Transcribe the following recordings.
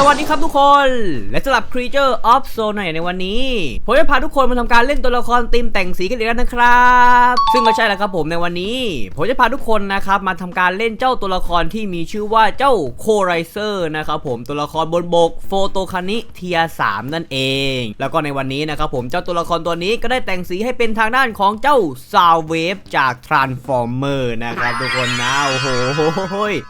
สวัสดีครับทุกคน และสำหรับ Creature of Zone ในวันนี้ ผมจะพาทุกคนมาทำการเล่นตัวละครธีมแต่งสีกันอีกแล้วนะครับ ซึ่งก็ใช่แล้วครับผมในวันนี้ ผมจะพาทุกคนนะครับมาทำการเล่นเจ้าตัวละครที่มีชื่อว่าเจ้าโคไรเซอร์นะครับผมตัวละครบนบกโฟโตคานิเทียสามนั่นเอง แล้วก็ในวันนี้นะครับผมเจ้าตัวละครตัวนี้ก็ได้แต่งสีให้เป็นทางด้านของเจ้าซาวเวฟจาก Transformer นะครับทุกคนนะโอ้โห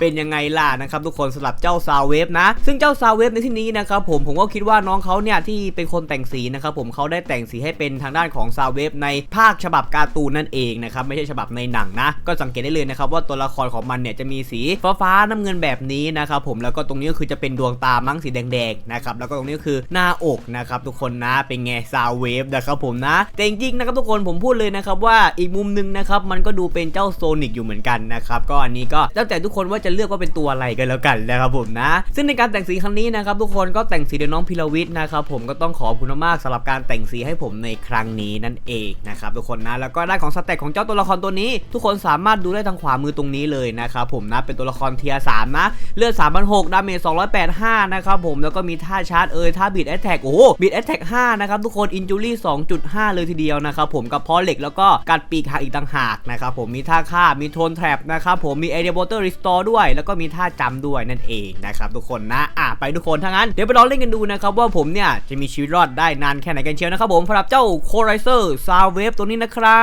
เป็นยังไงล่ะนะครับทุกคนสำหรับเจ้าซาวเวฟนะ ซึ่งเจ้าซาวเวฟในที่นี้นะครับผมผมก็คิดว่าน้องเขาเนี่ยที่เป็นคนแต่งสีนะครับผมเขาได้แต่งสีให้เป็นทางด้านของซาวเวฟในภาคฉบับการ์ตูนนั่นเองนะครับไม่ใช่ฉบับในหนังนะ ก็สังเกตได้เลยนะครับว่าตัวละครของมันเนี่ยจะมีสีฟ้าฟ้าๆน้ำเงินแบบนี้นะครับผมแล้วก็ตรงนี้ก็คือจะเป็นดวงตามั้งสีแดงๆนะครับแล้วก็ตรงนี้ก็คือหน้าอกนะครับทุกคนนะเป็นไงซาวเวฟนะครับผมนะแต่จริงๆนะครับทุกคนผมพูดเลยนะครับว่าอีกมุมหนึงนะครับมันก็ดูเป็นเจ้าโซนิกอยู่เหมือนกันนะครับก็อันนี้ก็แล้วแต่ทุกคนว่าจะเลือกว่าเป็นตัวอะไรกันแล้วกันนะครับผมนะ ซึ่งในการแต่งสีครั้งนี้นะครับทุกคนก็แต่งสีโดยน้องพิรวิทย์นะครับผมก็ต้องขอบคุณมากๆสำหรับการแต่งสีให้ผมในครั้งนี้นั่นเองนะครับทุกคนนะแล้วก็ด้านของสเต็กของเจ้าตัวละครตัวนี้ ทุกคนสามารถดูได้ทางขวามือตรงนี้เลยนะครับผมนะเป็นตัวละครเทียร์สามนะเลือด3 0 0 6ดาเมจ285นะครับผมแล้วก็มีท่าชาร์จเอยท่าบีดแอตแทกโอ้บีดแอตแทก5นะครับทุกคนอินจูรี่2.5เลยทีเดียวนะครับผมกับพอเหล็กแล้วก็กัดปีกหักอีกต่างหากนะครับผมมีท่าฆ่ามีโทนแทรปนะครับผมมีเอเดียบอเตอร์รีสตอร์ด้วย แล้วก็มีท่าจำด้วยนั่นเองนะครับทุกคนนะอะไปทุกคนถ้างั้นเดี๋ยวไปลองเล่นกันดูนะครับว่าผมเนี่ยจะมีชีวิตรอดได้นานแค่ไหนกันเชียวนะครับผมสำหรับเจ้าโคไรเซอร์ซาวเวฟตัวนี้นะครั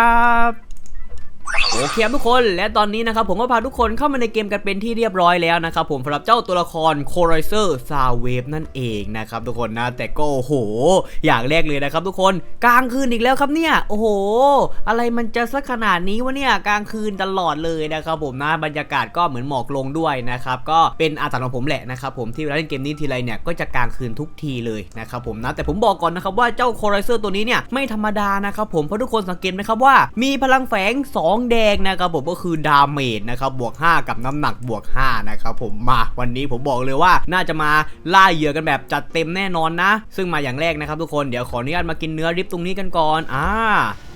บ โอเคครับทุกคนและตอนนี้นะครับผมก็พาทุกคนเข้ามาในเกมกันเป็นที่เรียบร้อยแล้วนะครับผมสำหรับเจ้าตัวละครโคไรเซอร์ซาวเวฟนั่นเองนะครับทุกคนนะแต่ก็โอ้โห อย่างแรกเลยนะครับทุกคนกลางคืนอีกแล้วครับเนี่ยโอ้โห อะไรมันจะสักขนาดนี้วะเนี่ยกลางคืนตลอดเลยนะครับผมนะบรรยากาศก็เหมือนหมอกลงด้วยนะครับก็เป็นอาถรรพ์ของผมแหละนะครับผมที่เวลาเล่นเกมนี้ทีไรเนี่ยก็จะกลางคืนทุกทีเลยนะครับผมนะแต่ผมบอกก่อนนะครับว่าเจ้าโคไรเซอร์ตัวนี้เนี่ยไม่ธรรมดานะครับผมเพราะทุกคนสังเกตไหมครับว่ามีพลังแฝง2องแดงนะครับผมก็คือดาเมจนะครับบวก 5 กับน้ำหนักบวก 5 นะครับผมมาวันนี้ผมบอกเลยว่าน่าจะมาล่าเหยื่อกันแบบจัดเต็มแน่นอนนะ ซึ่งมาอย่างแรกนะครับทุกคนเดี๋ยวขออนุญาตมากินเนื้อริบตรงนี้กันก่อนอ่า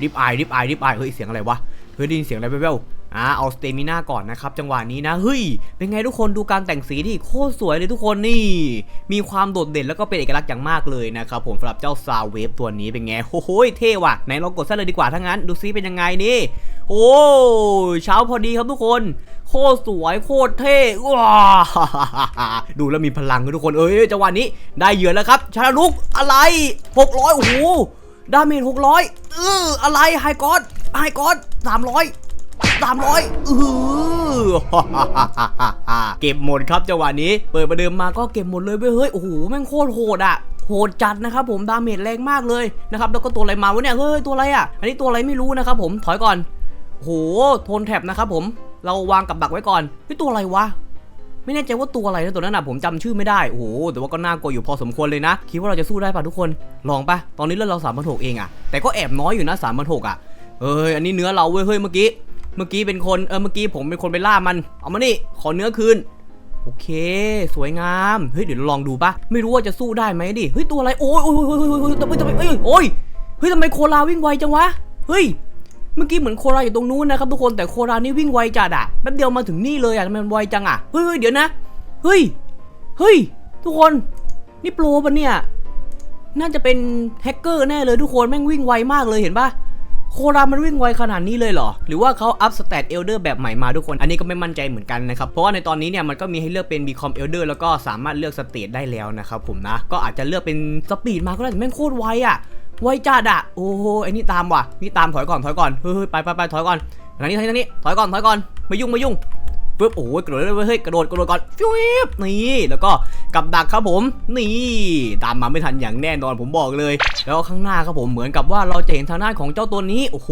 ริบไอริบไอริบไอเฮ้ยเสียงอะไรวะเฮ้ยได้ยินเสียงอะไรแว่วๆ อ่าเอาสเตมิน่าก่อนนะครับจังหวะนี้นะเฮ้ยเป็นไงทุกคนดูการแต่งสีที่โคตรสวยเลยทุกคนนี่ มีความโดดเด่นแล้วก็เป็นเอกลักษณ์อย่างมากเลยนะครับผมสำหรับเจ้าซาวเวฟตัวนี้เป็นไงโอ้โหเท่ว่ะไหนลองกดซะเลยดีกว่าถ้างั้นดูซิเป็นยังไงนี่โอ้เช้าพอดีครับทุกคนโคตรสวยโคตรเท่ว้าดูแล้วมีพลังเลยทุกคนเอ้ยจังหวะนี้ได้เหยื่อแล้วครับชาลุกอะไร 600โอ้โหดาเมจ600เอออะไรไฮกอดไฮกอด300 300อือเก็บหมดครับจังหวะนี้ เปิดประเดิมมาก็เก็บหมดเลยเว้ยเฮ้ยโอ้โหแม่งโคตรโหดอะโหดจัดนะครับผมดาเมจแรงมากเลยนะครับแล้วก็ตัวอะไรมาวะเนี่ยเฮ้ยตัวอะไรอะอันนี้ตัวอะไรไม่รู้นะครับผมถอยก่อนโหโทนแท็บนะครับผมเราวางกับดักไว้ก่อนเฮ้ยตัวอะไรวะไม่แน่ใจว่าตัวอะไรนะตัวนั้นนะผมจำชื่อไม่ได้โอ้โหแต่ว่าก็น่ากลัวอยู่พอสมควรเลยนะ คิดว่าเราจะสู้ได้ป่ะทุกคนลองป่ะตอนนี้เลือดเราสามพันหกเองอะแต่ก็แอบน้อยอยู่นะสามพันหกอะเอ้ยอันนี้เนื้อเราเว้ยเฮ้ยเมื่อกี้ มื่อกี้เป็นคนเออเมื่อกี้ผมเป็นคนไปล่ามัน เอามานี่ขอเนื้อคืนโอเค สวยงามเฮ้ยเดี๋ยวลองดูปะไม่รู้ว่าจะสู้ได้ไหมดิเฮ้ยตัวอะไรโอ้ยโอ้ยโอ้ยโอ้ยโอ้ยทำไมทำไมเอ้ยโอ้ยเฮ้ยทำไมโคลาวิ่งไวจังวะเฮ้ยเมื่อกี้เหมือนโคราอยู่ตรงนู้นนะครับทุกคนแต่โครานี่วิ่งไวจัดอะแป๊บเดียวมาถึงนี่เลยอะทำไมมันไวจังอะเฮ้ยเฮ้ยเดี๋ยวนะเฮ้ยเฮ้ยทุกคนนี่โปรปะเนี่ยน่าจะเป็นแฮกเกอร์แน่เลยทุกคนแม่งวิ่งไวมากเลยเห็นปะ โครามันวิ่งไวขนาดนี้เลยเหรอ หรือว่าเขาอัพสเตตเอลเดอร์แบบใหม่มาทุกคน อันนี้ก็ไม่มั่นใจเหมือนกันนะครับ เพราะว่าในตอนนี้เนี่ยมันก็มีให้เลือกเป็นบีคอมเอลเดอร์แล้วก็สามารถเลือกสเตตได้แล้วนะครับผมนะ ก็อาจจะเลือกเป็นสปีดมาก็ได้แต่แม่งโคตรไวอะไวจัดอะโอ้โหไอ้นี่ตามว่ะนี่ตามถอยก่อนถอยก่อนเฮ้ยไปไปไปถอยก่อนทางนี้ทางนี้ถอยก่อนถอยก่อนไม่ยุ่งไม่ยุ่ง ปุ๊บโอ้ยกระโดดเลยเฮ้ยกระโดดกระโดดก่อนฟิวบนี่แล้วก็กับดักครับผม นี่ตามมาไม่ทันอย่างแน่นอนผมบอกเลย แล้วข้างหน้าครับผมเหมือนกับว่าเราจะเห็นทางด้านของเจ้าตัวนี้โอ้โห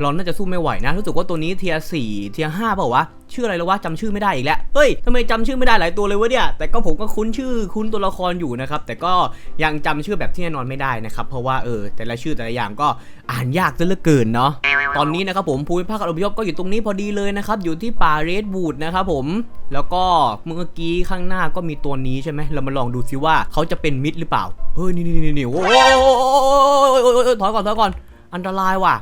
เราน่าจะสู้ไม่ไหวนะรู้สึกว่าตัวนี้เทียสี่เทียห้าเปล่าวะ ชื่ออะไรแล้ววะจำชื่อไม่ได้อีกแล้วเฮ้ยทำไมจำชื่อไม่ได้หลายตัวเลยวะเนี่ยแต่ก็ผมก็คุ้นชื่อคุ้นตัวละครอยู่นะครับแต่ก็ยังจำชื่อแบบที่แน่นอนไม่ได้นะครับเพราะว่าเออแต่ละชื่อแต่ละอย่างก็อ่านยากซะเหลือเกินเนาะตอนนี้นะครับผมภูมิภาคอพยพก็อยู่ตรงนี้พอดีเลยนะครับอยู่ที่ป่าเรดบูดนะครับผมแล้วก็เมื่อกี้ข้างหน้าก็มีตัวนี้ใช่ไหมเรามาลองดูซิว่าเขาจะเป็นมิตรหรือเปล่าเฮ้ยนี่นี่นี่นี่โอ้ยถอยก่อนถอยก่อนอันตรายว่ะ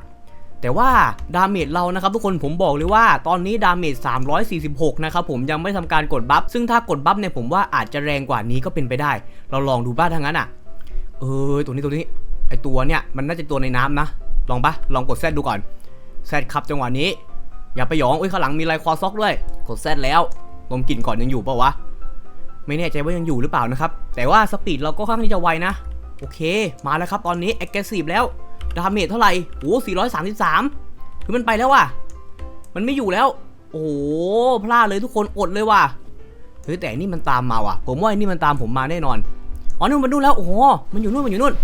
แต่ว่าดาเมจเรานะครับทุกคนผมบอกเลยว่าตอนนี้ดาเมจ346 นะครับผมยังไม่ทำการกดบัฟซึ่งถ้ากดบัฟเนี่ยผมว่าอาจจะแรงกว่านี้ก็เป็นไปได้ เราลองดูบ้างทั้งนั้นอะ เออตัวนี้ตัวนี้ไอตัวเนี่ยมันน่าจะตัวในน้ำนะ ลองปะลองกดแซดดูก่อนแซดครับจังหวะนี้ อย่าไปหยองอุ้ยข้างหลังมีลายควาซ็อกด้วย กดแซดแล้วลมกลิ่นก่อนยังอยู่ปล่าวะไม่แน่ใจว่ายังอยู่หรือเปล่านะครับแต่ว่าสปีดเราก็ค่อนข้างที่จะไวนะโอเค มาแล้วครับตอนนี้ a g g r e s s i v e แล้ว ดาเมจเท่าไหร่โอ้433คือมันไปแล้วว่ะ มันไม่อยู่แล้ว โอ้พลาดเลยทุกคนอดเลยว่ะเฮ้ยแต่นี่มันตามมาว่ะ ผมว่าอันนี่มันตามผมมาแน่นอน อ๋อนู่นมันดูนแล้ว โอ้โห มันอยู่นู่น มันอยู่นู่น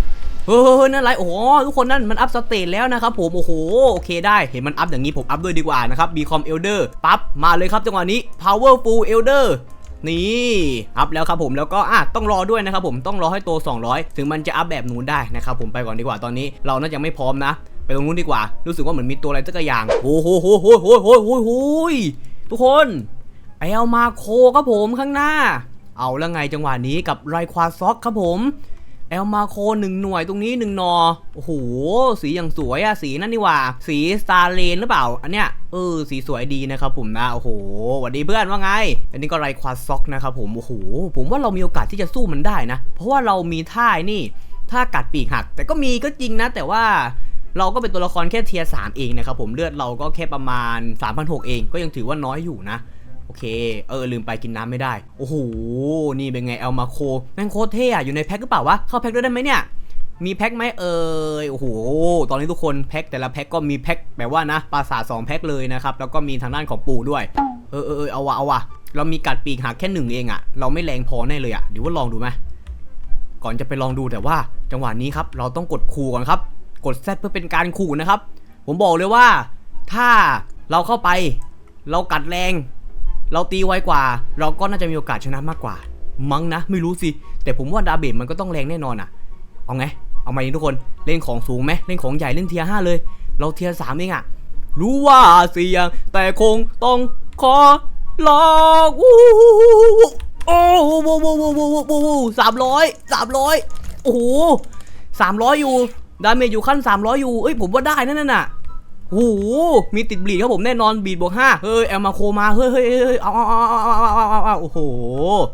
เฮ้ยนั่นอะไร โอ้โห ทุกคนนั่นมันอัพสเตตแล้วนะครับผม โอ้โห โอเคได้ เห็นมันอัพอย่างนี้ผมอัพด้วยดีกว่านะครับ Becom Elder ปั๊บ มาเลยครับจังหวะนี้ Powerful Elder นี่อัพแล้วครับผมแล้วก็อะต้องรอด้วยนะครับผมต้องรอให้โต 200 ถึงมันจะอัพแบบนู้นได้นะครับผมไปก่อนดีกว่าตอนนี้เราน่าจะไม่พร้อมนะ ไปตรงนู้นดีกว่า รู้สึกว่าเหมือนมีตัวอะไรสักอย่างโอ้โหโหโหโหโหโหโหทุกคนไอเอามาโคครับผมข้างหน้า เอาแล้วไงจังหวะนี้กับไรควาซ็อกครับผม เอลมาโคหนึ่งหน่วยตรงนี้หนึ่งนอ โอ้โห สีอย่างสวยอะสีนั่นนี่ว่า สีสตาร์เลนหรือเปล่า อันเนี้ย เออ สีสวยดีนะครับผมนะ โอ้โหวัสดีเพื่อนว่าไง อันนี้ก็ไรควาซ็อกนะครับผม โอ้โห ผมว่าเรามีโอกาสที่จะสู้มันได้นะ เพราะว่าเรามีท่านี่ ท่ากัดปีกหัก แต่ก็มีก็จริงนะ แต่ว่าเราก็เป็นตัวละครแค่เทียร์สเองนะครับผม เลือดเราก็แค่ประมาณ3,600เอง ก็ยังถือว่าน้อยอยู่นะ เค เออลืมไปกินน้ำไม่ได้ โอ้โห นี่เป็นไงเอลมาโคแม่งโคตรเท่อะอยู่ในแพ็คหรือเปล่าวะ เข้าแพ็คด้วยได้ไหมเนี่ย มีแพ็คไหมเออโอ้โห ตอนนี้ทุกคนแพ็คแต่ละแพ็คก็มีแพ็คแบบว่านะ ปราสาทสองแพ็คเลยนะครับ แล้วก็มีทางด้านของปู่ด้วย เออเออเอาวะเอาวะเรามีกัดปีกหักแค่หนึ่งเองอะเราไม่แรงพอแน่เลยอะหรือว่าลองดูไหมก่อนจะไปลองดูแต่ว่าจังหวะนี้ครับเราต้องกดคูก่อนครับ กดแซดเพื่อเป็นการขู่นะครับ ผมบอกเลยว่า ถ้าเราเข้าไป เรากัดแรง เราตีไวกว่า เราก็น่าจะมีโอกาสชนะมากกว่า มั้งนะ ไม่รู้สิ แต่ผมว่าดาเบจมันก็ต้องแรงแน่นอนอะเอาไง เอาไหมทุกคน เล่นของสูงไหมเล่นของใหญ่เล่นเทียห้าเลย เราเทียสามเองอะรู้ว่าเสี่ยง แต่คงต้องขอลองอู้โอ้โหโอ้โหโอ้โหโอ้โหสามร้อยสามร้อยโอ้โหสามร้อยอยู่ ดาเมจอยู่ขั้น300อยู่ เอ้ยผมว่าได้นั่นน่ะ โอ้โหมีติดบีดครับผมแน่นอนบีดบวกห้าเฮ้ยเอลมาโคมาเฮ้ยเฮ้ยเฮ้ยเอาเอาเอาเอาเอาเอาเอาโอ้โห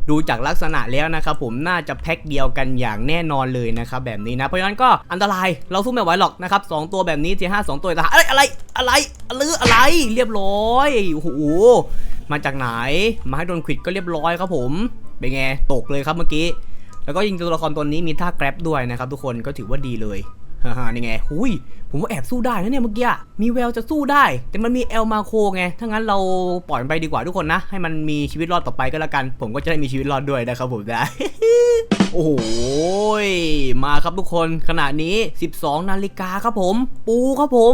ดูจากลักษณะแล้วนะครับผมน่าจะแพ็คเดียวกันอย่างแน่นอนเลยนะครับแบบนี้นะ เพราะฉะนั้นก็อันตรายเราสู้ไม่ไหวหรอกนะครับสองตัวแบบนี้ทีห้าสองตัวแต่อะไรอะไรอะไรอะไรอะไรเรียบร้อยโอ้โหมาจากไหนมาให้โดนขิดก็เรียบร้อยครับผมเป็นไงตกเลยครับเมื่อกี้แล้วก็ยิงตัวละครตัวนี้มีท่าแกร็บด้วยนะครับทุกคนก็ถือว่าดีเลย ฮ่านี่ไงหุยผมว่าแอบสู้ได้นะเนี่ยเมื่อกี้ มีแววจะสู้ได้ แต่มันมีเอลมาโคไง ถ้างั้นเราปล่อยมันไปดีกว่าทุกคนนะ ให้มันมีชีวิตรอดต่อไปก็แล้วกัน ผมก็จะได้มีชีวิตรอดด้วยนะครับผมนะโอ้โหยมาครับทุกคน ขณะนี้ 12 นาฬิกาครับผม ปูครับผม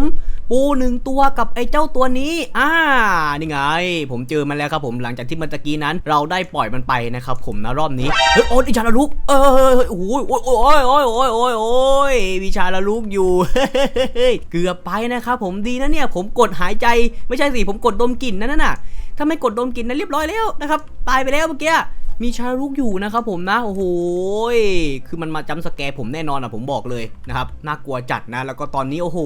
ปูหนึ่งตัวกับไอ้เจ้าตัวนี้ อ่า นี่ไง ผมเจอมันแล้วครับผมหลังจากที่เมื่อตะกี้นั้น เราได้ปล่อยมันไปนะครับผมนะรอบนี้เฮ้ยโอ้ยอิชาละลุกเออโอ้ยโอ้ยโอ้ยโอ้ยโอ้ยโอ้ยโอ้ยวิชาละลุกอยู่เฮ้ยเกือบไปนะครับผมดีนะเนี่ยผมกดหายใจไม่ใช่สิผมกดดมกลิ่นนั่นน่ะถ้าไม่กดดมกลิ่นนั้นเรียบร้อยแล้วนะครับตายไปแล้วเมื่อกี้ มีชาลุกอยู่นะครับผมนะโอ้โหคือมันมาจำสแกร์ผมแน่นอนอะผมบอกเลยนะครับน่ากลัวจัดนะ แล้วก็ตอนนี้โอ้โห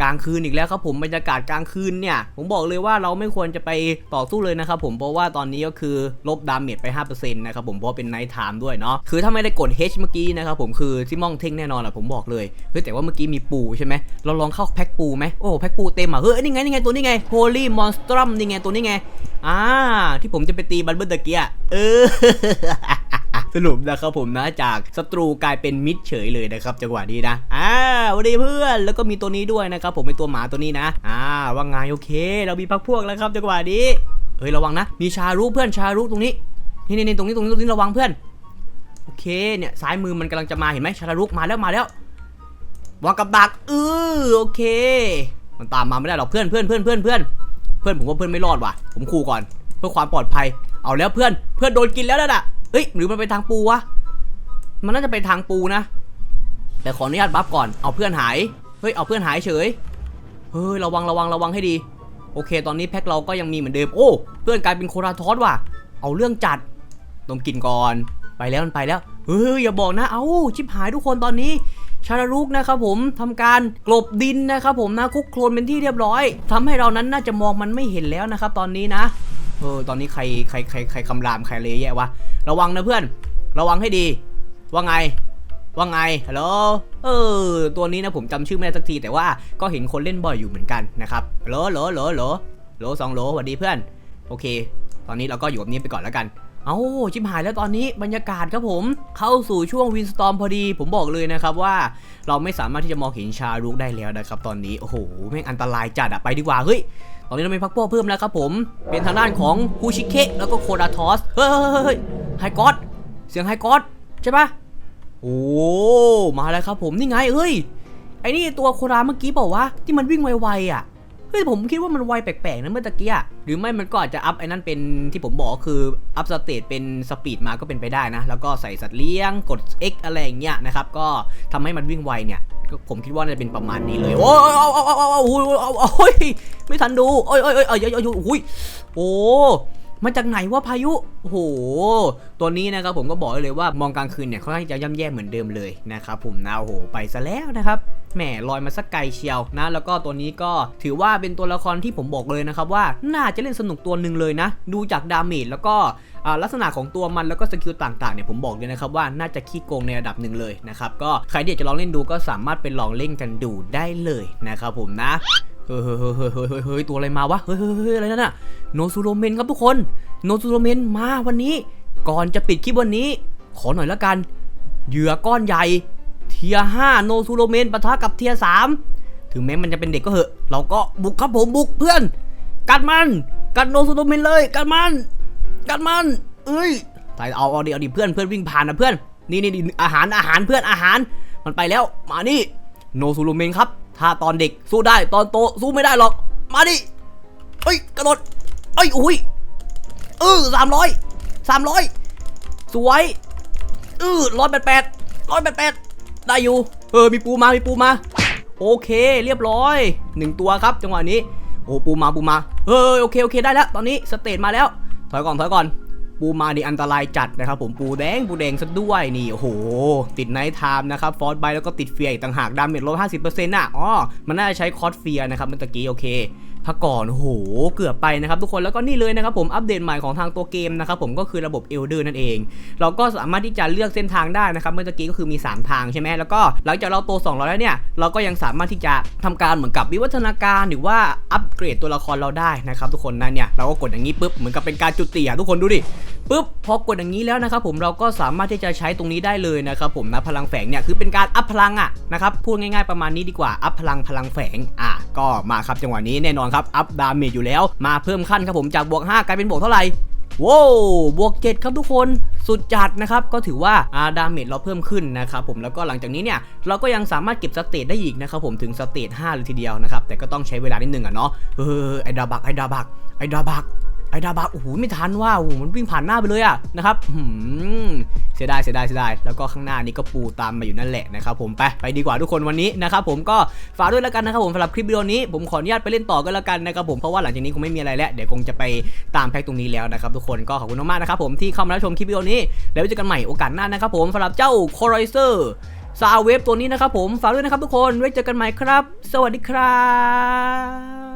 กลางคืนอีกแล้วครับผมบรรยากาศกลางคืนเนี่ย ผมบอกเลยว่าเราไม่ควรจะไปต่อสู้เลยนะครับผมเพราะว่าตอนนี้ก็คือลบดาเมจไป5%นะครับผมเพราะเป็นไนท์ไทม์ด้วยเนาะคือถ้าไม่ได้กด H เมื่อกี้นะครับผมคือซิมองเท่งแน่นอนแหละผมบอกเลยเฮ้ยแต่ว่าเมื่อกี้มีปูใช่ไหมเราลองเข้าแพ็คปูไหมโอ้แพ็คปูเต็มอะเฮ้ยนี่ไงนี่ไงตัวนี้ไง Holy Monstrum นี่ไงตัวนี้ไงอ่าที่ผมจะไปตีบันเบิลตเกียเออสรุปนะครับผมนะจากศัตรูกลายเป็นมิตรเฉยเลยนะครับจังหวะนี้นะอ่าสวัสดีเพื่อนแล้วก็มีตัวนี้ด้วยนะครับผมเป็นตัวหมาตัวนี้นะอ่าว่าไงโอเค เรามีพักพวกแล้วครับจังหวะนี้เฮ้ยระวังนะ มีชารุเพื่อนชารุตรงนี้นี่นี่นี่ตรงนี้ตรงนี้ตรงนี้ระวังเพื่อนโอเคเนี่ยซ้ายมือมันกำลังจะมาเห็นไหมชารุมาแล้วมาแล้ววางกับดักเออโอเค มันตามมาไม่ได้หรอกเพื่อนเพื่อนเพื่อนเพื่อนเพื่อนเพื่อนผมว่าเพื่อนไม่รอดว่ะ ผมขู่ก่อน เพื่อความปลอดภัย เอาแล้วเพื่อนเพื่อนโดนกินแล้วนั่ะเอ้ยหรือมันไปทางปูวะมันน่าจะไปทางปูนะแต่ขออนุญาตบัฟก่อนเอาเพื่อนหายเฮ้ยเอาเพื่อนหายเฉยเฮ้ยระวังระวังระวังให้ดี โอเค ตอนนี้แพ็คเราก็ยังมีเหมือนเดิมโอ้เพื่อนกลายเป็นโคราทอสว่ะ เอาเรื่องจัดดมกลินก่อนไปแล้วมันไปแล้วเฮ้ยอย่าบอกนะ เอ้าชิบหายทุกคนตอนนี้ชารารุกนะครับผมทำการกลบดินนะครับผมนะคุกโคลนเป็นที่เรียบร้อยทำให้เรานั้นน่าจะมองมันไม่เห็นแล้วนะครับตอนนี้นะ เออตอนนี้ใครใครใครใครคำรามใครเลยแย่วะระวังนะเพื่อน ระวังให้ดี ว่าไงว่าไงฮัลโหลเออ ตัวนี้นะผมจำชื่อไม่ได้สักทีแต่ว่าก็เห็นคนเล่นบ่อยอยู่เหมือนกันนะครับโหลฮัลโหลฮัลโหลฮัลโหลฮัลโหลสองโหลสวัสดีเพื่อน โอเค ตอนนี้เราก็อยู่แบบนี้ไปก่อนแล้วกัน เอาชิบหายแล้วตอนนี้บรรยากาศครับผม เข้าสู่ช่วงวินสตอมพอดี ผมบอกเลยนะครับว่าเราไม่สามารถที่จะมองเห็นชารุกได้แล้วนะครับตอนนี้ โอ้โหแม่งอันตรายจัดอะไปดีกว่าเฮ้ยตอนนี้เรามีพักพวกเพิ่มแล้วครับผม เป็นทางด้านของคูชิเคะแล้วก็โคดาทอสเฮ้ยไฮกอสเสียงไฮกอสใช่ปะโอ้มาแล้วครับผมนี่ไงเฮ้ยไอ้นี่ตัวโคราเมื่อกี้บอกว่าที่มันวิ่งไวๆอะ เฮ้ยผมคิดว่ามันไวแปลกๆนะเมื่อตะกี้อะหรือไม่มันก็อาจจะอัพไอ้นั่นเป็นที่ผมบอกคืออัพสเตตเป็นสปีดมาก็เป็นไปได้นะ แล้วก็ใส่สัตว์เลี้ยงกด X อะไรอย่างเงี้ยนะครับ ก็ทำให้มันวิ่งไวเนี่ยก็ผมคิดว่าจะเป็นประมาณนี้เลย โอ้ยเอาเอาเอาเอาเอาโอ้ยเอาเอาโอ้ยไม่ทันดู โอ้ยโอ้ยโอ้ยโอ้ยโอ้ยโอ้ยโอ้โอ้มาจากไหนวะพายุ โอ้โห ตัวนี้นะครับผมก็บอกเลยว่ามองกลางคืนเนี่ยค่อนข้าจะย่ำแย่เหมือนเดิมเลยนะครับผมนะโอ้โห ไปซะแล้วนะครับ แหมลอยมาสักไกลเชียวนะ แล้วก็ตัวนี้ก็ถือว่าเป็นตัวละครที่ผมบอกเลยนะครับว่าน่าจะเล่นสนุกตัวหนึ่งเลยนะ ดูจากดาเมจแล้วก็ลักษณะของตัวมันแล้วก็สกิลต่างๆเนี่ยผมบอกเลยนะครับว่าน่าจะขี้โกงในระดับหนึ่งเลยนะครับก็ใครที่อยากจะลองเล่นดูก็สามารถไปลองเล่นกันดูได้เลยนะครับผมนะเฮ้ยเฮ้ยเฮ้ยเฮ้ยเฮ้ยเฮ้ยเฮ้ยตัวอะไรมาวะเฮ้ยเฮ้ยเฮ้ยอะไรนั่นน่ะโนซูโรเมนครับทุกคนโนซูโรเมนมาวันนี้ ก่อนจะปิดคลิปวันนี้ ขอหน่อยละกันเหยื่อก้อนใหญ่ ทียห้าโนซูโรเมนปะทะกับเทียสามถึงแม้มันจะเป็นเด็กก็เหอะ เราก็บุกครับผมบุกเพื่อน กัดมัน กัดโนซูโรเมนเลย กัดมัน กัดมัน เอ้ยตายเอาเอาดิเอาดิเพื่อนเพื่อนวิ่งผ่านนะเพื่อนนี่นี่นี่อาหารอาหารเพื่อนอาหาร มันไปแล้ว มานี่ โนซูโรเมนครับ ถ้าตอนเด็กสู้ได้ตอนโตสู้ไม่ได้หรอก มาดิเอ้ยกระโดดเอ้ยอุ้ยเออสามร้อยสามร้อยสวยเออร้อยแปดแปดร้อยแปดแปด ได้อยู่ เออ มีปูมา มีปูมา โอเค เรียบร้อยหนึ่งตัวครับ จังหวะนี้ โอ้ ปูมา ปูมาเออโอเค โอเค ได้แล้ว ตอนนี้สเตจมาแล้ว ถอยก่อน ถอยก่อน ปูมานี่อันตรายจัดนะครับผม ปูแดง ปูแดงซะด้วย นี่ โอ้โห ติดไนท์ไทม์นะครับ ฟอร์สไบแล้วก็ติดเฟียอีกต่างหาก ดาเมจลบห้าสิบเปอร์เซ็นต์อะ อ๋อ มันน่าจะใช้คอสเฟียนะครับเมื่อกี้ โอเค พักก่อนโหเกือบไปนะครับทุกคนแล้วก็นี่เลยนะครับผมอัปเดตใหม่ของทางตัวเกมนะครับผมก็คือระบบเอลเดอร์นั่นเอง เราก็สามารถที่จะเลือกเส้นทางได้นะครับเมื่อกี้ก็คือมี 3 ทางใช่ไหมแล้วก็หลังจากเราโต200แล้วเนี่ยเราก็ยังสามารถที่จะทำการเหมือนกับวิวัฒนาการหรือว่าอัปเกรดตัวละครเราได้นะครับทุกคนนั่นเนี่ยเราก็กดอย่างนี้ปุ๊บเหมือนกับเป็นการจุดเตี่ยทุกคนดูดิปุ๊บพอกดอย่างนี้แล้วนะครับผมเราก็สามารถที่จะใช้ตรงนี้ได้เลยนะครับผมนะพลังแฝงเนี่ยคือเป็นการอัพพลังอะนะครับพูดง่ายๆประมาณนี้ดีกว่าอัพพลังพลังแฝงอะก็มาครับจังหวะนี้แน่นอนครับอัพดาเมจอยู่แล้ว มาเพิ่มขั้นครับผมจากบวก 5 กลายเป็นบวกเท่าไหร่ว้าวบวก 7 ครับทุกคนสุดจัดนะครับ ก็ถือว่าอาดาเมจเราเพิ่มขึ้นนะครับผมแล้วก็หลังจากนี้เนี่ย เราก็ยังสามารถเก็บสเตตได้อีกนะครับผมถึงสเตต5เลยทีเดียวนะครับ แต่ก็ต้องใช้เวลานิดนึงอะเนาะเออไอดาบักไอดาบักไอดาบัก ไอดาบักโอ้โหไม่ทันว่าโอ้โหมันวิ่งผ่านหน้าไปเลยอะนะครับหืมเสียดายเสียดายเสียดายแล้วก็ข้างหน้านี้ก็ปูตามมาอยู่นั่นแหละนะครับผมไปไปดีกว่าทุกคนวันนี้นะครับผมก็ฝากด้วยแล้วกันนะครับผมสำหรับคลิปวิดีโอนี้ผมขออนุญาตไปเล่นต่อกันแล้วกันนะครับผมเพราะว่าหลังจากนี้คงไม่มีอะไรแล้วเดี๋ยวคงจะไปตามแพ็กตรงนี้แล้วนะครับทุกคนก็ขอบคุณมากๆนะครับผมที่เข้ามารับชมคลิปวิดีโอนี้ แล้วเจอกันใหม่โอกาสหน้านะครับผมสำหรับเจ้า c o r i z e r ซาวเวฟตัวนี้นะครับผมฝากด้วยนะครับทุกคนไว้เจอกันใหม่ครับ สวัสดีครับ